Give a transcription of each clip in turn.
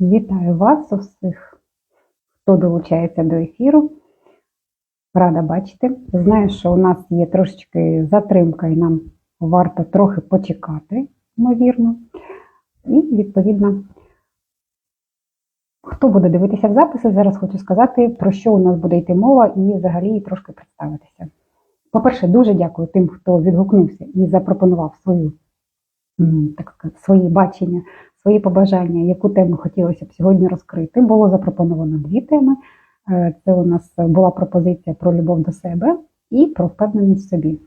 Вітаю вас усіх, хто долучається до ефіру. Рада бачити. Знаю, що у нас є трошечки затримка, і нам варто трохи почекати, ймовірно. І, відповідно, хто буде дивитися в записи, зараз хочу сказати, про що у нас буде йти мова, і взагалі трошки представитися. По-перше, дуже дякую тим, хто відгукнувся і запропонував свою, так сказати, бачення, свої побажання, яку тему хотілося б сьогодні розкрити. Було запропоновано дві теми. Е, Це у нас була пропозиція про любов до себе і про впевненість в собі.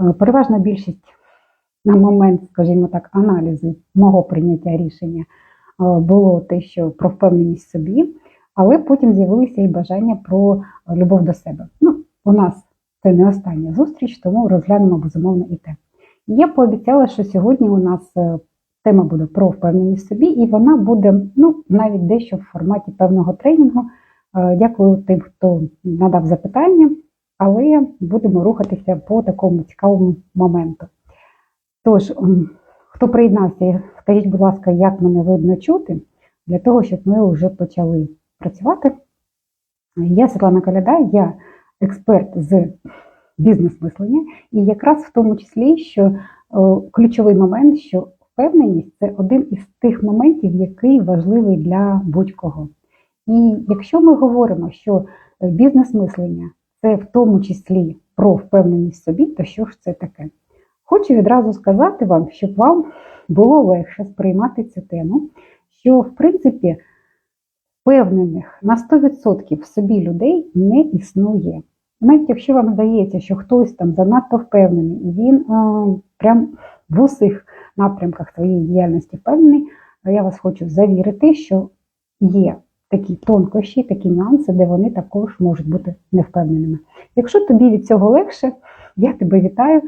Е, Переважна більшість на момент, скажімо так, аналізу мого прийняття рішення е, було те, що про впевненість в собі, але потім з'явилися і бажання про любов до себе. Ну, у нас це не остання зустріч, тому розглянемо безумовно і те. Я пообіцяла, що сьогодні у нас тема буде про впевненість собі, і вона буде ну, навіть дещо в форматі певного тренінгу. Е, Дякую тим, хто надав запитання, але будемо рухатися по такому цікавому моменту. Тож, хто приєднався, скажіть, будь ласка, як мене видно чути, для того, щоб ми вже почали працювати. Я Світлана Коляда, я експерт з бізнес-мислення, і якраз в тому числі, що е, ключовий момент, що впевненість це один із тих моментів, який важливий для будь-кого. І якщо ми говоримо, що е, бізнес-мислення це в тому числі про впевненість в собі, то що ж це таке? Хочу відразу сказати вам, щоб вам було легше сприймати цю тему, що в принципі впевнених на 100% в собі людей не існує. Навіть якщо вам здається, що хтось там занадто впевнений, і він е, прям в усіх напрямках своєї діяльності впевнений, я вас хочу завірити, що є такі тонкощі, такі нюанси, де вони також можуть бути невпевненими. Якщо тобі від цього легше, я тебе вітаю.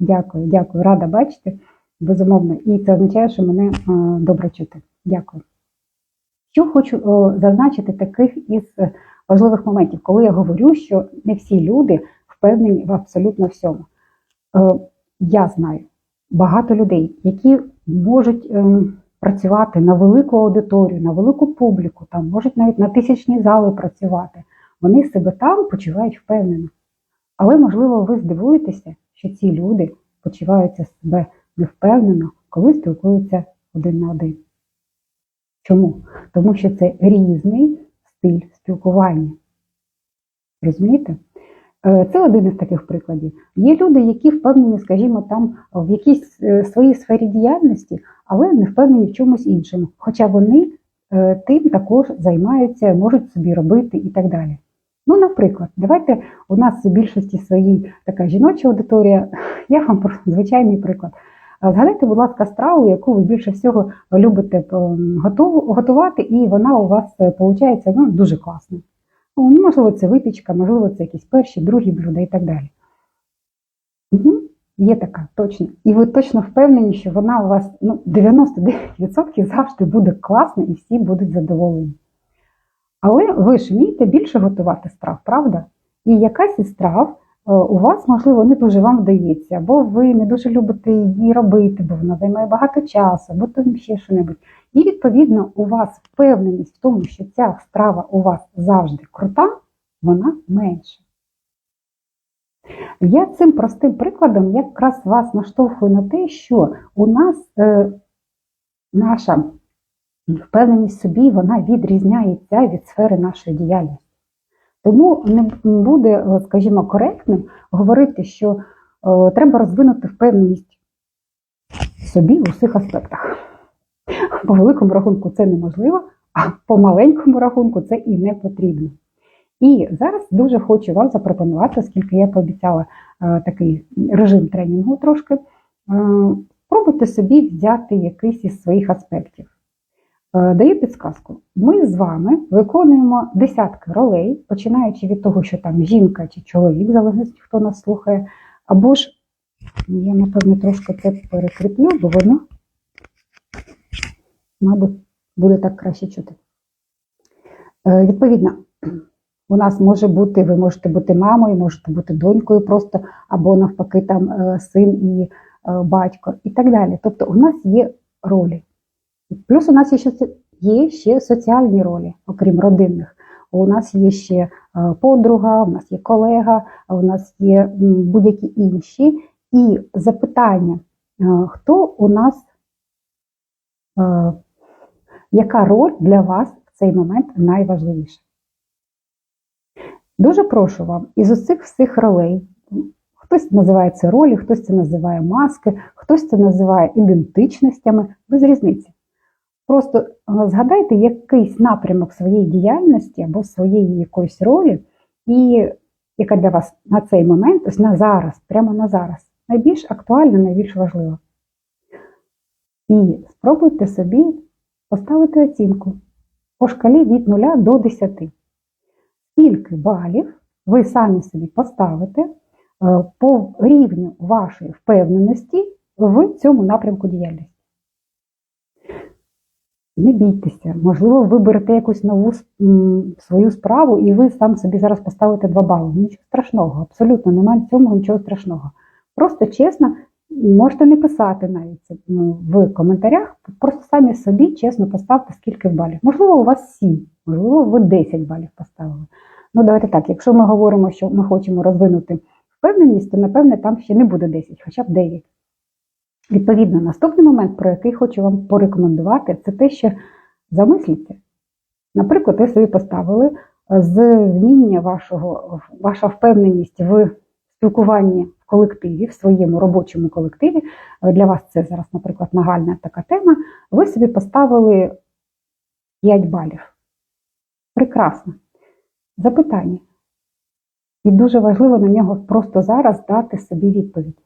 Дякую, дякую, рада бачити. Безумовно, і це означає, що мене добре чути. Дякую. Що хочу зазначити таких із важливих моментів, коли я говорю, що не всі люди впевнені в абсолютно всьому. Е, Я знаю багато людей, які можуть ем, працювати на велику аудиторію, на велику публіку, там можуть навіть на тисячні зали працювати. Вони себе там почувають впевнено. Але, можливо, ви здивуєтеся, що ці люди почуваються себе невпевнено, коли спілкуються один на один. Чому? Тому що це різний стиль спілкування. Розумієте? Е, Це один із таких прикладів. Є люди, які впевнені, скажімо, там в якійсь е, своїй сфері діяльності, але не впевнені в чомусь іншому. Хоча вони е, тим також займаються, можуть собі робити і так далі. Ну, наприклад, давайте у нас в більшості своїй така жіноча аудиторія. Я вам про звичайний приклад. Згадайте, будь ласка, страву, яку ви більше всього любите готувати, і вона у вас виходить ну, дуже класно. Ну, можливо, це випічка, можливо, це якісь перші, другі блюда і так далі. Угу. Є така, точно. І ви точно впевнені, що вона у вас ну, 99% завжди буде класна і всі будуть задоволені. Але ви ж вмієте більше готувати страв, правда? І якась із страв е, у вас, можливо, не дуже вам вдається, або ви не дуже любите її робити, бо вона займає багато часу, або там ще що-небудь. І, відповідно, у вас впевненість в тому, що ця страва у вас завжди крута, вона менша. Я цим простим прикладом якраз вас наштовхую на те, що у нас е, наша впевненість в собі вона відрізняється від сфери нашої діяльності. Тому не буде, е, скажімо, коректним говорити, що е, треба розвинути впевненість собі в усіх аспектах. По великому рахунку це неможливо, а по маленькому рахунку це і не потрібно. І зараз дуже хочу вам запропонувати, оскільки я пообіцяла е, такий режим тренінгу трошки, е, спробуйте собі взяти якийсь із своїх аспектів. Е, Даю підсказку. Ми з вами виконуємо десятки ролей, починаючи від того, що там жінка чи чоловік, залежності, хто нас слухає, або ж я, напевно, трошки це перекріплю, бо воно, мабуть, буде так краще чути. Е, Відповідно, у нас може бути, ви можете бути мамою, можете бути донькою просто, або навпаки, там е, син і е, батько, і так далі. Тобто у нас є ролі. Плюс у нас є ще є ще соціальні ролі, окрім родинних. У нас є ще подруга, у нас є колега, у нас є будь-які інші. І запитання, хто у нас, яка роль для вас в цей момент найважливіша? Дуже прошу вам із усіх всіх ролей, хтось називає це ролі, хтось це називає маски, хтось це називає ідентичностями, без різниці. Просто е, згадайте якийсь напрямок своєї діяльності або своєї якоїсь ролі, і яка для вас на цей момент, ось на зараз, прямо на зараз, найбільш актуальна, найбільш важлива. І спробуйте собі поставити оцінку по шкалі від 0 до 10. Скільки балів ви самі собі поставите е, по рівню вашої впевненості в цьому напрямку діяльності? Не бійтеся, можливо, ви берете якусь нову свою справу, і ви сам собі зараз поставите 2 бали. Нічого страшного, абсолютно немає в цьому нічого страшного. Просто чесно, можете не писати навіть ну, в коментарях, просто самі собі чесно поставте, скільки балів. Можливо, у вас 7, можливо, ви 10 балів поставили. Ну, давайте так, якщо ми говоримо, що ми хочемо розвинути впевненість, то напевне там ще не буде 10, хоча б 9. Відповідно, наступний момент, про який хочу вам порекомендувати, це те, що замисліться. Наприклад, ви собі поставили з вміння вашого, ваша впевненість в спілкуванні колективі, в своєму робочому колективі. Для вас це зараз, наприклад, нагальна така тема. Ви собі поставили 5 балів. Прекрасно. Запитання. І дуже важливо на нього просто зараз дати собі відповідь.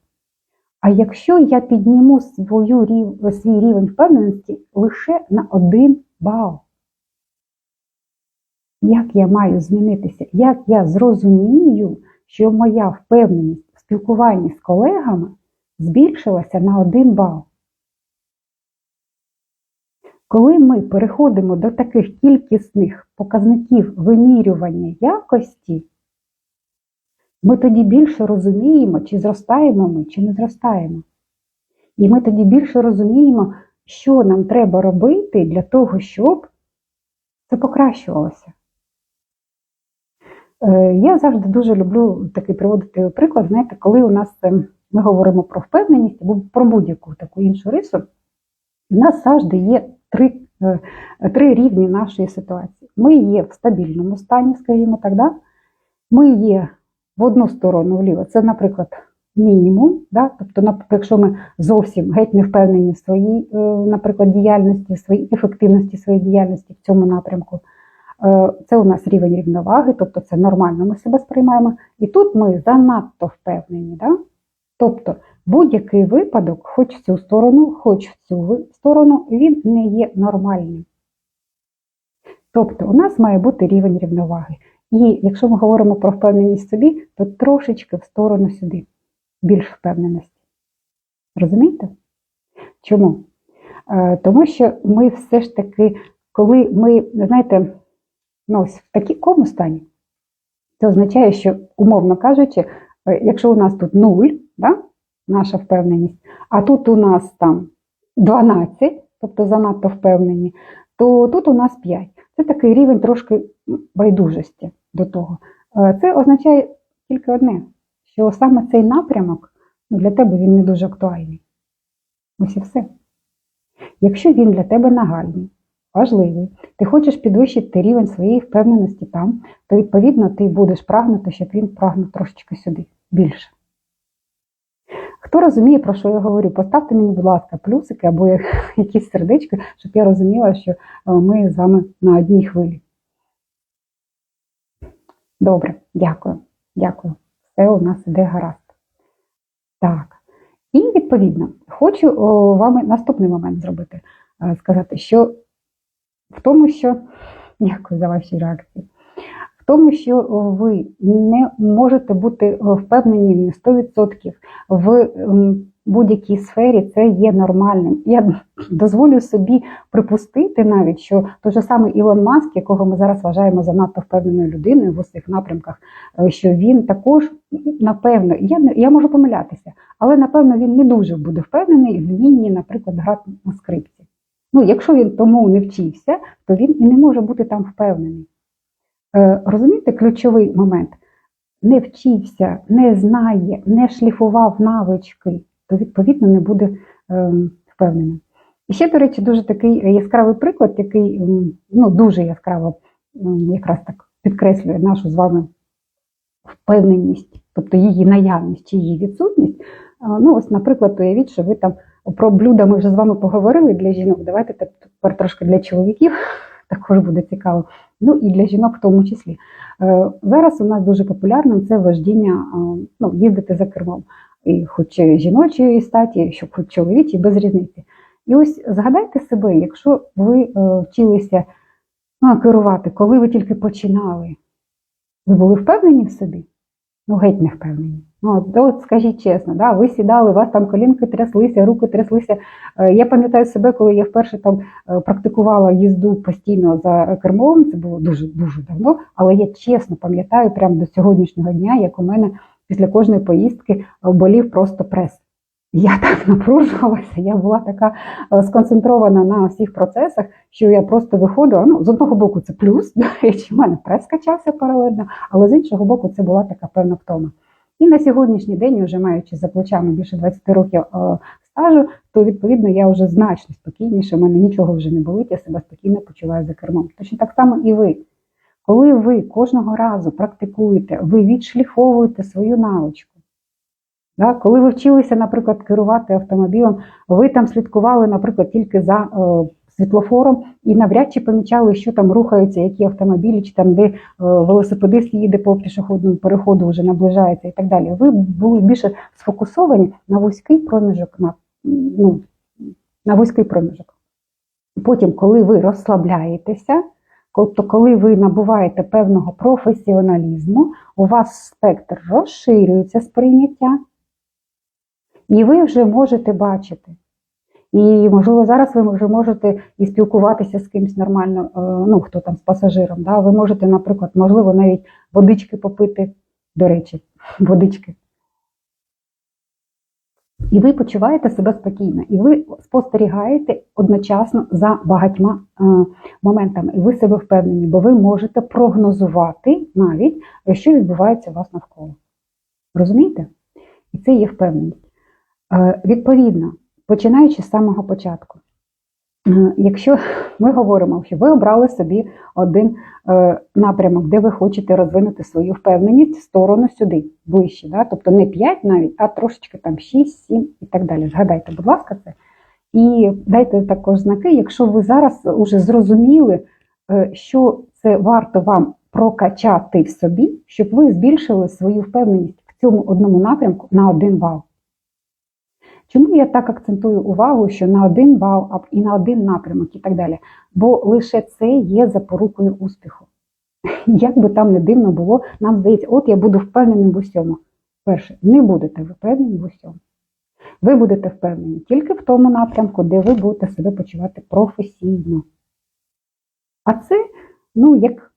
А якщо я підніму свою, свій рівень впевненості лише на один бал, як я маю змінитися? Як я зрозумію, що моя впевненість спілкуванні з колегами збільшилася на один бал? Коли ми переходимо до таких кількісних показників вимірювання якості, ми тоді більше розуміємо, чи зростаємо ми, чи не зростаємо. І ми тоді більше розуміємо, що нам треба робити для того, щоб це покращувалося. Е, Я завжди дуже люблю такий приводити приклад, знаєте, коли у нас е, ми говоримо про впевненість або про будь-яку таку іншу рису, у нас завжди є три, е, три рівні нашої ситуації. Ми є в стабільному стані, скажімо так, да? ми є в одну сторону вліво. Це, наприклад, мінімум. Да? Тобто, якщо ми зовсім геть не впевнені в своїй, наприклад, діяльності, в своїй ефективності своєї діяльності в цьому напрямку, це у нас рівень рівноваги, тобто це нормально ми себе сприймаємо. І тут ми занадто впевнені. Да? Тобто будь-який випадок, хоч в цю сторону, хоч в цю сторону, він не є нормальним. Тобто у нас має бути рівень рівноваги. І якщо ми говоримо про впевненість в собі, то трошечки в сторону сюди, більш впевненості. Розумієте? Чому? Е, Тому що ми все ж таки, коли ми, знаєте, ну, ось в такому стані, це означає, що, умовно кажучи, е, якщо у нас тут 0, да, наша впевненість, а тут у нас там 12, тобто занадто впевнені, то тут у нас 5. Це такий рівень трошки байдужості до того. Е, Це означає тільки одне, що саме цей напрямок для тебе він не дуже актуальний. Ось і все. Якщо він для тебе нагальний, важливий, ти хочеш підвищити рівень своєї впевненості там, то відповідно ти будеш прагнути, щоб він прагнув трошечки сюди, більше. Хто розуміє, про що я говорю, поставте мені, будь ласка, плюсики або якісь сердечки, щоб я розуміла, що е, ми з вами на одній хвилі. Добре, дякую. Дякую. Все у нас іде гаразд. Так. І відповідно, хочу о, вам наступний момент зробити. Е, Сказати, що в тому, що дякую за ваші реакції. В тому, що ви не можете бути впевнені на 100% в будь-якій сфері, це є нормальним. Я дозволю собі припустити навіть, що той же самий Ілон Маск, якого ми зараз вважаємо занадто впевненою людиною в усіх напрямках, е, що він також, напевно, я, не- я можу помилятися, але напевно він не дуже буде впевнений в вмінні, наприклад, грати на скрипці. Ну, якщо він тому не вчився, то він і не може бути там впевнений. Е, розумієте, ключовий момент? Не вчився, не знає, не шліфував навички, то відповідно не буде е, впевненим. І ще, до речі, дуже такий яскравий приклад, який ну, дуже яскраво якраз так підкреслює нашу з вами впевненість, тобто її наявність чи її відсутність. Е, Ну, ось, наприклад, уявіть, що ви там про блюда ми вже з вами поговорили для жінок. Давайте тепер трошки для чоловіків, також буде цікаво. Ну і для жінок в тому числі. Е, Зараз у нас дуже популярним це вождіння, е, ну, їздити за кермом. І хоч жіночої статі, щоб хоч чоловічі, без різниці. І ось згадайте себе, якщо ви е, вчилися ну, керувати, коли ви тільки починали, ви були впевнені в собі? Ну, геть не впевнені. Ну, от, от скажіть чесно, да, ви сідали, у вас там колінки тряслися, руки тряслися. Е, Я пам'ятаю себе, коли я вперше там е, практикувала їзду постійно за кермом, це було дуже дуже давно, але я чесно пам'ятаю прямо до сьогоднішнього дня, як у мене після кожної поїздки болів просто прес. Я так напружувалася, я була така е, сконцентрована на всіх процесах, що я просто виходила. Ну, з одного боку, це плюс, до речі, в мене прес качався паралельно, але з іншого боку, це була така певна втома. І на сьогоднішній день, вже маючи за плечами більше 20 років е, стажу, то відповідно я вже значно спокійніше, в мене нічого вже не болить, я себе спокійно почуваю за кермом. Точно так само і ви. Коли ви кожного разу практикуєте, ви відшліфовуєте свою навичку. Да? Коли ви вчилися, наприклад, керувати автомобілем, ви там слідкували, наприклад, тільки за е, світлофором і навряд чи помічали, що там рухаються, які автомобілі, чи там де е, велосипедист їде по пішохідному переходу, вже наближається і так далі. Ви були більше сфокусовані на вузький проміжок, на, ну, на вузький проміжок. Потім, коли ви розслабляєтеся, тобто, коли ви набуваєте певного професіоналізму, у вас спектр розширюється сприйняття, і ви вже можете бачити. І, можливо, зараз ви вже можете і спілкуватися з кимось нормально, е, ну, хто там з пасажиром. Да? Ви можете, наприклад, можливо, навіть водички попити, до речі, водички. І ви почуваєте себе спокійно, і ви спостерігаєте одночасно за багатьма е, моментами, і ви себе впевнені, бо ви можете прогнозувати навіть, що відбувається у вас навколо. Розумієте? І це є впевненість. Е, відповідно, починаючи з самого початку, е, якщо ми говоримо, що ви обрали собі один е, напрямок, де ви хочете розвинути свою впевненість в сторону сюди, ближче, да? тобто не 5 навіть, а трошечки там 6, 7 і так далі. Згадайте, будь ласка, це. І дайте також знаки, якщо ви зараз вже зрозуміли, е, що це варто вам прокачати в собі, щоб ви збільшили свою впевненість в цьому одному напрямку на один бал. Чому я так акцентую увагу, що на один бал і на один напрямок і так далі? Бо лише це є запорукою успіху. Як би там не дивно було, нам здається, от я буду впевненим в усьому. Перше, не будете ви впевнені в усьому. Ви будете впевнені тільки в тому напрямку, де ви будете себе почувати професійно. А це, ну, як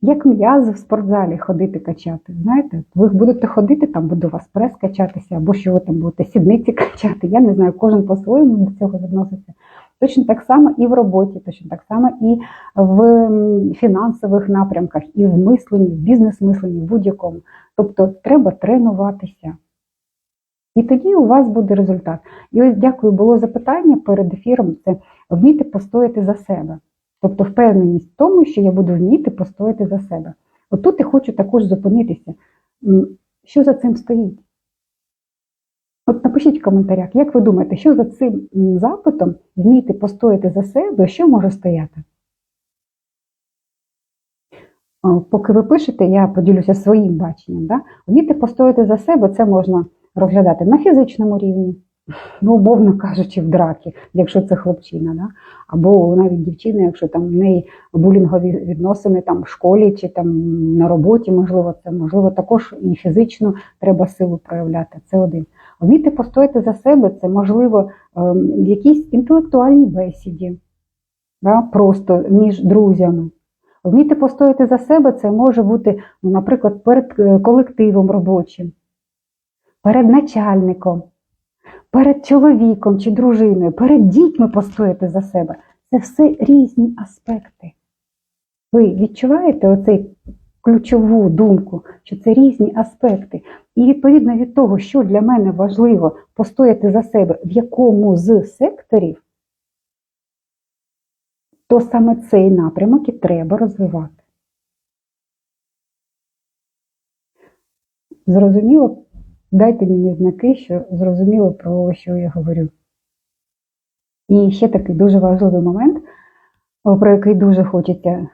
як м'язи в спортзалі ходити качати. Знаєте, ви будете ходити, там буде у вас прес качатися, або що ви там будете сідниці качати. Я не знаю, кожен по-своєму до цього відноситься. Точно так само і в роботі, точно так само і в фінансових напрямках, і в мисленні, в бізнес-мисленні, в будь-якому. Тобто треба тренуватися. І тоді у вас буде результат. І ось дякую, було запитання перед ефіром: це вміти постояти за себе. Тобто впевненість в тому, що я буду вміти постояти за себе. От тут я хочу також зупинитися. Що за цим стоїть? От напишіть в коментарях, як ви думаєте, що за цим запитом вміти постояти за себе, що може стояти? Поки ви пишете, я поділюся своїм баченням. Да? Вміти постояти за себе це можна розглядати на фізичному рівні ну, умовно кажучи, в дракі, якщо це хлопчина, да? або навіть дівчина, якщо там в неї булінгові відносини там в школі чи там на роботі, можливо, це можливо також і фізично треба силу проявляти. Це один. Вміти постояти за себе, це можливо в якійсь інтелектуальній бесіді, да? просто між друзями. Вміти постояти за себе, це може бути, ну, наприклад, перед колективом робочим, перед начальником. Перед чоловіком чи дружиною, перед дітьми постояти за себе. Це все різні аспекти. Ви відчуваєте оцей ключову думку, що це різні аспекти. І відповідно від того, що для мене важливо постояти за себе, в якому з секторів, то саме цей напрямок і треба розвивати. Зрозуміло? Дайте мені знаки, що зрозуміло, про що я говорю. І ще такий дуже важливий момент, про який дуже хочеться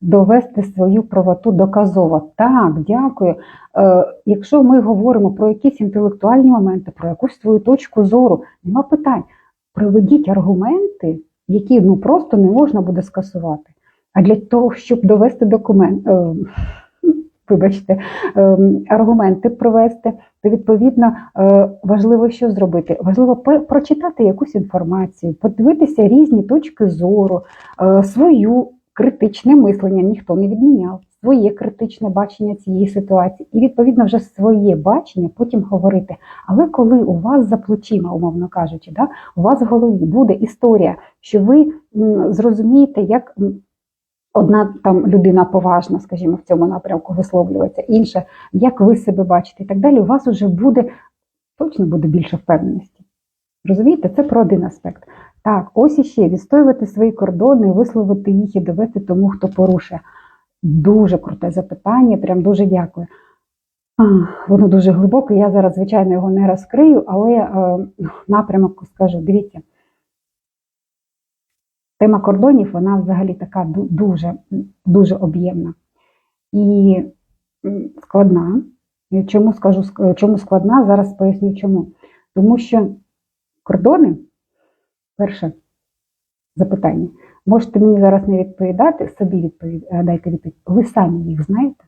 довести свою правоту доказово. Так, дякую. Е, Якщо ми говоримо про якісь інтелектуальні моменти, про якусь свою точку зору, нема питань. Приведіть аргументи, які ну просто не можна буде скасувати. А для того, щоб довести документ, е, вибачте, е, аргументи провести, то відповідно е, важливо що зробити? Важливо прочитати якусь інформацію, подивитися різні точки зору, е, свою критичне мислення ніхто не відміняв, своє критичне бачення цієї ситуації, і відповідно вже своє бачення потім говорити. Але коли у вас за плечима, умовно кажучи, да, у вас в голові буде історія, що ви зрозумієте, як одна там людина поважна, скажімо, в цьому напрямку висловлюється, інша, як ви себе бачите, і так далі, у вас вже буде точно буде більше впевненості. Розумієте, це про один аспект. Так, ось іще відстоювати свої кордони, висловити їх і довести тому, хто порушує. Дуже круте запитання, прям дуже дякую. Воно дуже глибоке, я зараз, звичайно, його не розкрию, але е, напрямок скажу, дивіться. Тема кордонів, вона взагалі така дуже, дуже об'ємна і складна. Чому скажу, чому складна? Зараз поясню чому. Тому що кордони, перше запитання, можете мені зараз не відповідати, собі відповідь, е, дайте відповідь. Ви самі їх знаєте?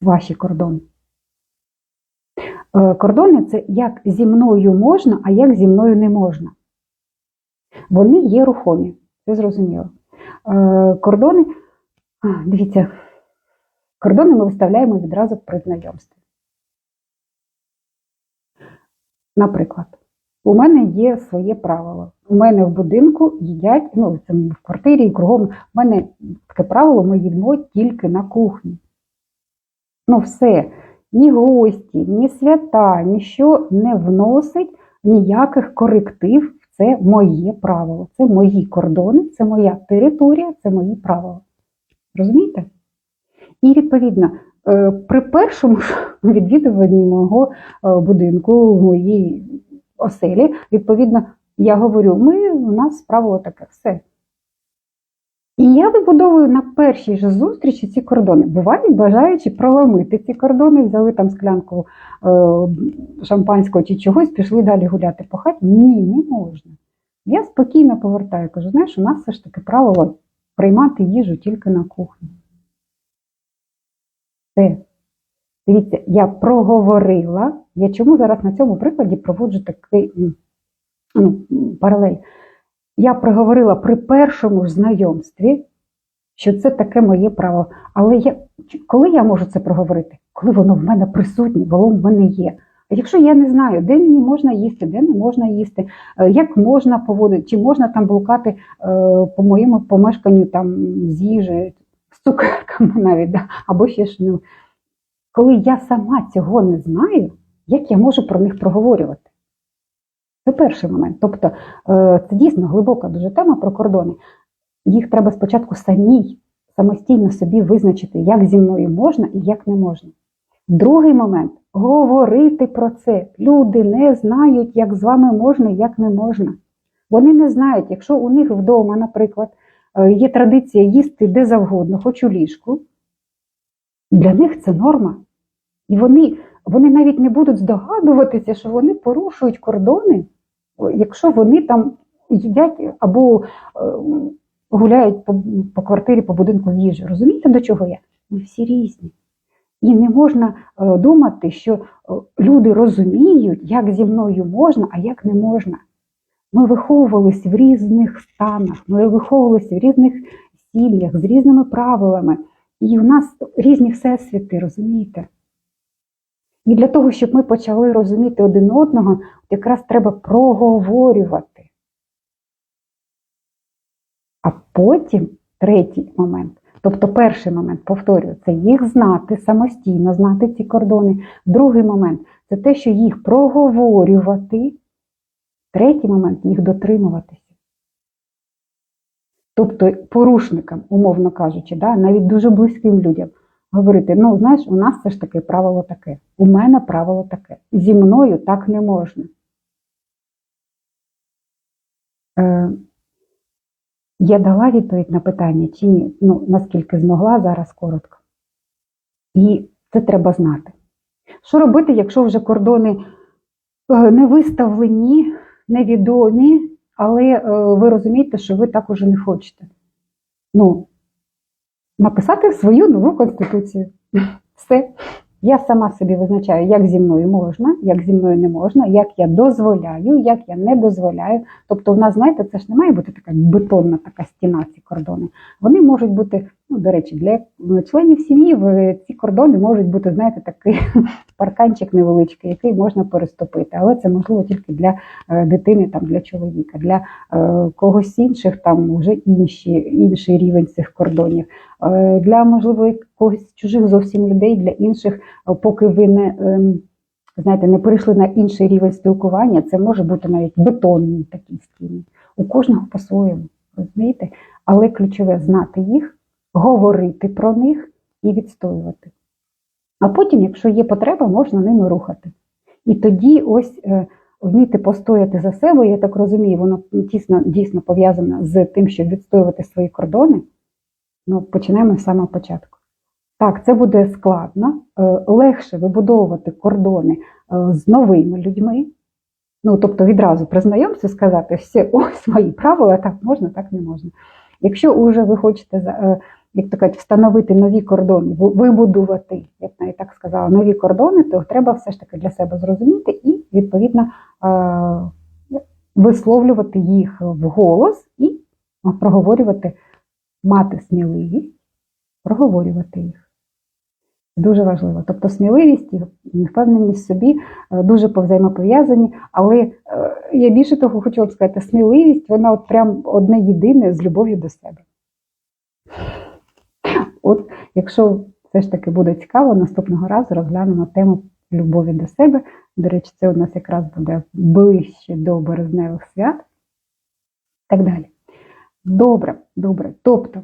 Ваші кордони. Е, Кордони це як зі мною можна, а як зі мною не можна. Вони є рухомі, це зрозуміло. Е, Кордони, дивіться, кордони ми виставляємо відразу при знайомстві. Наприклад, у мене є своє правило. У мене в будинку їдять, ну, це в квартирі і кругом. У мене таке правило, ми їдемо тільки на кухні. Ну, все, ні гості, ні свята, ніщо не вносить ніяких коректив це моє правило. Це мої кордони, це моя територія, це мої правила. Розумієте? І відповідно, е, при першому відвідуванні мого е, будинку, в моїй оселі, відповідно, я говорю: ми у нас правило таке, все. І я вибудовую на першій же зустрічі ці кордони. Бувають бажаючи проломити ці кордони, взяли там склянку е, шампанського чи чогось, пішли далі гуляти по хаті. Ні, не можна. Я спокійно повертаю, кажу, знаєш, у нас все ж таки правило приймати їжу тільки на кухні. Все. Дивіться, я проговорила. Я чому зараз на цьому прикладі проводжу такий ну, паралель? Я проговорила при першому знайомстві, що це таке моє право. Але я, коли я можу це проговорити? Коли воно в мене присутнє, воно в мене є. А якщо я не знаю, де мені можна їсти, де не можна їсти, е, як можна поводити, чи можна там блукати е, по моєму помешканню там з їжею, з цукерками навіть, да? або ще ж не. Коли я сама цього не знаю, як я можу про них проговорювати? Це перший момент. Тобто е, це дійсно глибока дуже тема про кордони. Їх треба спочатку самій, самостійно собі визначити, як зі мною можна і як не можна. Другий момент говорити про це. Люди не знають, як з вами можна і як не можна. Вони не знають, якщо у них вдома, наприклад, е, є традиція їсти де завгодно, хоч у ліжку, для них це норма. І вони, вони навіть не будуть здогадуватися, що вони порушують кордони, якщо вони там їдять або е, гуляють по, по квартирі, по будинку в їжу. Розумієте, до чого я? Ми всі різні. І не можна е, думати, що е, люди розуміють, як зі мною можна, а як не можна. Ми виховувалися в різних станах, ми виховувалися в різних сім'ях з різними правилами. І у нас різні всесвіти, розумієте? І для того, щоб ми почали розуміти один одного, якраз треба проговорювати. А потім третій момент. Тобто перший момент, повторюю, це їх знати самостійно, знати ці кордони. Другий момент це те, що їх проговорювати. Третій момент їх дотримуватися. Тобто порушникам, умовно кажучи, да, навіть дуже близьким людям говорити: ну, знаєш, у нас все ж таки правило таке, у мене правило таке. Зі мною так не можна. Е, я дала відповідь на питання чи ні, ну, наскільки змогла зараз коротко. І це треба знати. Що робити, якщо вже кордони е, не виставлені, невідомі, але е, ви розумієте, що ви так уже не хочете? Ну, написати свою нову конституцію. Все. Я сама собі визначаю, як зі мною можна, як зі мною не можна, як я дозволяю, як я не дозволяю. Тобто, в нас, знаєте, це ж не має бути така бетонна така стіна, ці кордони. Вони можуть бути, ну, до речі, для членів сім'ї в- ці кордони можуть бути, знаєте, такий парканчик невеличкий, який можна переступити. Але це можливо тільки для е, дитини, там, для чоловіка, для е, когось інших, там вже інші, інший рівень цих кордонів. Е, Для, можливо, якогось чужих зовсім людей, для інших, поки ви не, ем, знаєте, не перейшли на інший рівень спілкування, це може бути навіть бетонні такі стіни. У кожного по-своєму, розумієте? Але ключове знати їх, говорити про них і відстоювати. А потім, якщо є потреба, можна ними рухати. І тоді ось е, вміти постояти за себе, я так розумію, воно тісно дійсно пов'язане з тим, щоб відстоювати свої кордони. Ну, починаємо з самого початку. Так, це буде складно, е, легше вибудовувати кордони е, з новими людьми. Ну, тобто відразу при знайомстві сказати, все, ось мої правила, так можна, так не можна. Якщо вже ви хочете, як то кажуть, встановити нові кордони, вибудувати, я б навіть так сказала, нові кордони, то треба все ж таки для себе зрозуміти і, відповідно, е, висловлювати їх вголос і е, проговорювати мати сміливість проговорювати їх. Дуже важливо. Тобто сміливість і впевненість в собі е, дуже повзаємопов'язані, але е, я більше того хочу сказати, сміливість, вона от прям одне єдине з любов'ю до себе. От, якщо все ж таки буде цікаво, наступного разу розглянемо тему любові до себе. До речі, це у нас якраз буде ближче до березневих свят. Так далі. Добре, добре. Тобто,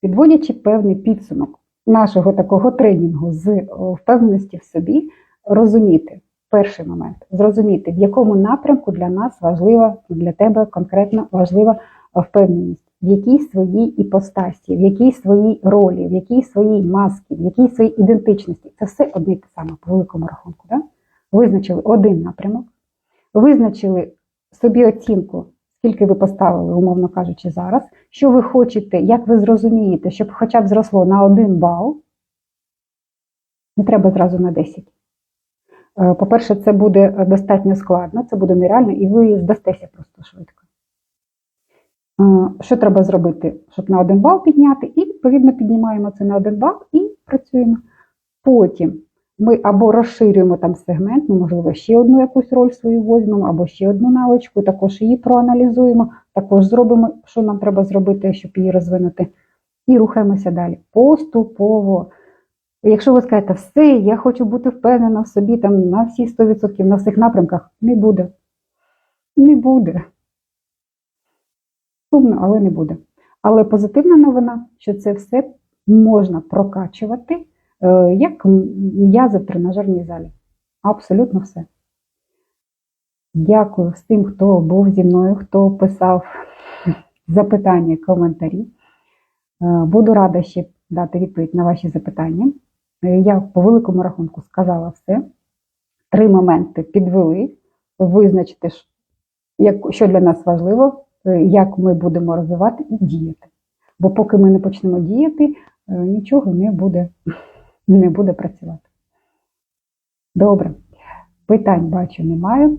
підводячи певний підсумок нашого такого тренінгу з впевненості в собі, розуміти перший момент, зрозуміти, в якому напрямку для нас важлива, для тебе конкретно важлива впевненість, в якій своїй іпостасі, в якій своїй ролі, в якій своїй масці, в якій своїй ідентичності. Це все одне те саме по великому рахунку. Да? Визначили один напрямок, визначили собі оцінку, скільки ви поставили, умовно кажучи, зараз, що ви хочете, як ви зрозумієте, щоб хоча б зросло на один бал, не треба зразу на 10. Е, По-перше, це буде достатньо складно, це буде нереально, і ви здастеся просто швидко. Що треба зробити, щоб на один бал підняти? І, відповідно, піднімаємо це на один бал і працюємо. Потім ми або розширюємо там сегмент, ну, можливо, ще одну якусь роль свою візьмемо, або ще одну навичку, також її проаналізуємо, також зробимо, що нам треба зробити, щоб її розвинути, і рухаємося далі. Поступово. Якщо ви скажете, все, я хочу бути впевнена в собі там на всі 100%, на всіх напрямках, не буде. Не буде. Сумно, але не буде. Але позитивна новина, що це все можна прокачувати, е, як м'язи в тренажерній залі. Абсолютно все. Дякую всім, хто був зі мною, хто писав запитання, коментарі. Е, Буду рада ще дати відповідь на ваші запитання. Е, Я по великому рахунку сказала все. Три моменти підвели, визначити, що для нас важливо, як ми будемо розвивати і діяти. Бо поки ми не почнемо діяти, е, нічого не буде, не буде працювати. Добре. Питань бачу немає. Е,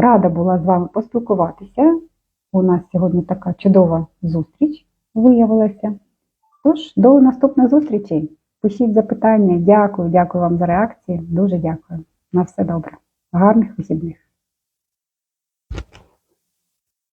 Рада була з вами поспілкуватися. У нас сьогодні така чудова зустріч виявилася. Тож, до наступних зустрічей. Пишіть запитання. Дякую, дякую вам за реакції. Дуже дякую. На все добре. Гарних вихідних.